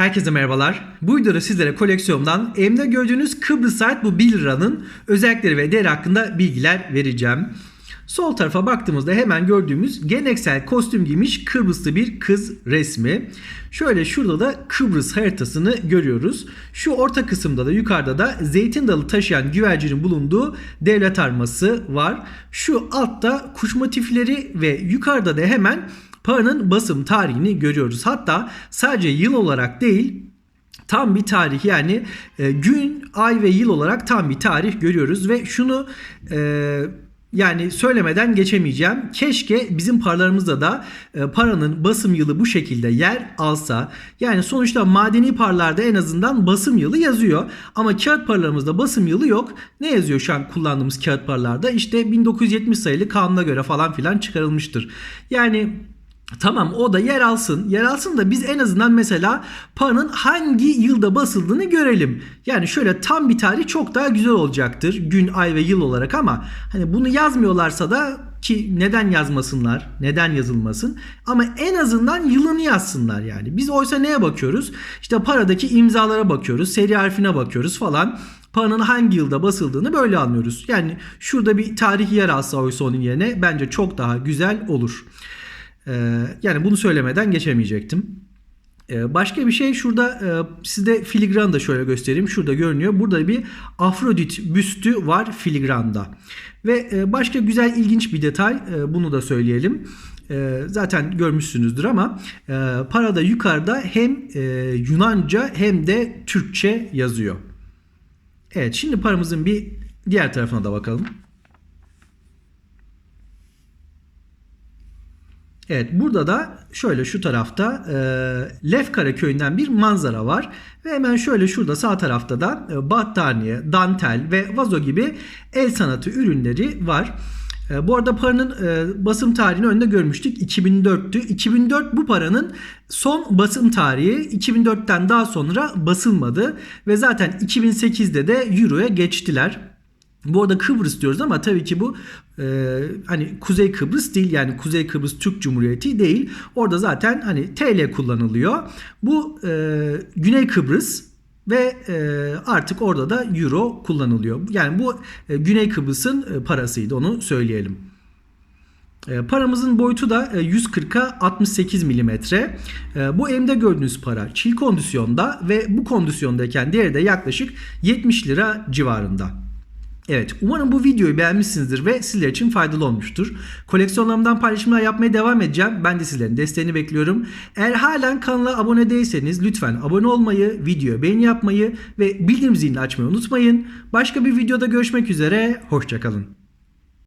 Herkese merhabalar. Bu videoda sizlere koleksiyonumdan elimde gördüğünüz Kıbrıs ait bu 1 liranın özellikleri ve değeri hakkında bilgiler vereceğim. Sol tarafa baktığımızda hemen gördüğümüz geleneksel kostüm giymiş Kıbrıslı bir kız resmi. Şöyle şurada da Kıbrıs haritasını görüyoruz. Şu orta kısımda da yukarıda da zeytin dalı taşıyan güvercinin bulunduğu devlet arması var. Şu altta kuş motifleri ve yukarıda da hemen paranın basım tarihini görüyoruz. Hatta sadece yıl olarak değil tam bir tarih yani e, gün, ay ve yıl olarak tam bir tarih görüyoruz ve şunu e, yani söylemeden geçemeyeceğim. Keşke bizim paralarımızda da e, paranın basım yılı bu şekilde yer alsa. Yani sonuçta madeni paralarda en azından basım yılı yazıyor. Ama kağıt paralarımızda basım yılı yok. Ne yazıyor şu an kullandığımız kağıt paralarda? İşte 1970 sayılı kanuna göre falan filan çıkarılmıştır. Yani Tamam o da yer alsın. Yer alsın da biz en azından mesela paranın hangi yılda basıldığını görelim. Yani şöyle tam bir tarih çok daha güzel olacaktır. Gün, ay ve yıl olarak ama hani bunu yazmıyorlarsa da ki neden yazmasınlar? Neden yazılmasın? Ama en azından yılını yazsınlar yani. Biz oysa neye bakıyoruz? İşte paradaki imzalara bakıyoruz, seri harfine bakıyoruz falan paranın hangi yılda basıldığını böyle anlıyoruz. Yani şurada bir tarih yer alsa oysa onun yerine bence çok daha güzel olur. Ee, yani bunu söylemeden geçemeyecektim. Ee, başka bir şey şurada e, size filigran da şöyle göstereyim. Şurada görünüyor. Burada bir Afrodit büstü var filigranda. Ve e, başka güzel ilginç bir detay e, bunu da söyleyelim. Zaten görmüşsünüzdür ama parada yukarıda hem Yunanca hem de Türkçe yazıyor. Evet şimdi paramızın bir diğer tarafına da bakalım. Evet burada da şöyle şu tarafta e, Lefkara köyünden bir manzara var. Ve hemen şöyle şurada sağ tarafta da e, battaniye, dantel ve vazo gibi el sanatı ürünleri var. E, bu arada paranın e, basım tarihini önde görmüştük. 2004'tü. 2004 bu paranın son basım tarihi. 2004'ten daha sonra basılmadı. Ve zaten 2008'de de Euro'ya geçtiler. Bu arada Kıbrıs diyoruz ama tabii ki bu e, hani Kuzey Kıbrıs değil yani Kuzey Kıbrıs Türk Cumhuriyeti değil. Orada zaten hani TL kullanılıyor. Bu e, Güney Kıbrıs ve e, artık orada da Euro kullanılıyor. Yani bu e, Güney Kıbrıs'ın e, parasıydı onu söyleyelim. E, paramızın boyutu da 140'a 68 milimetre. E, bu elimde gördüğünüz para çiğ kondisyonda ve bu kondisyondayken değeri de yaklaşık 70 lira civarında. Evet umarım bu videoyu beğenmişsinizdir ve sizler için faydalı olmuştur. Koleksiyonlarımdan paylaşımlar yapmaya devam edeceğim. Ben de sizlerin desteğini bekliyorum. Eğer halen kanala abone değilseniz lütfen abone olmayı, videoya beğeni yapmayı ve bildirim zilini açmayı unutmayın. Başka bir videoda görüşmek üzere, hoşçakalın.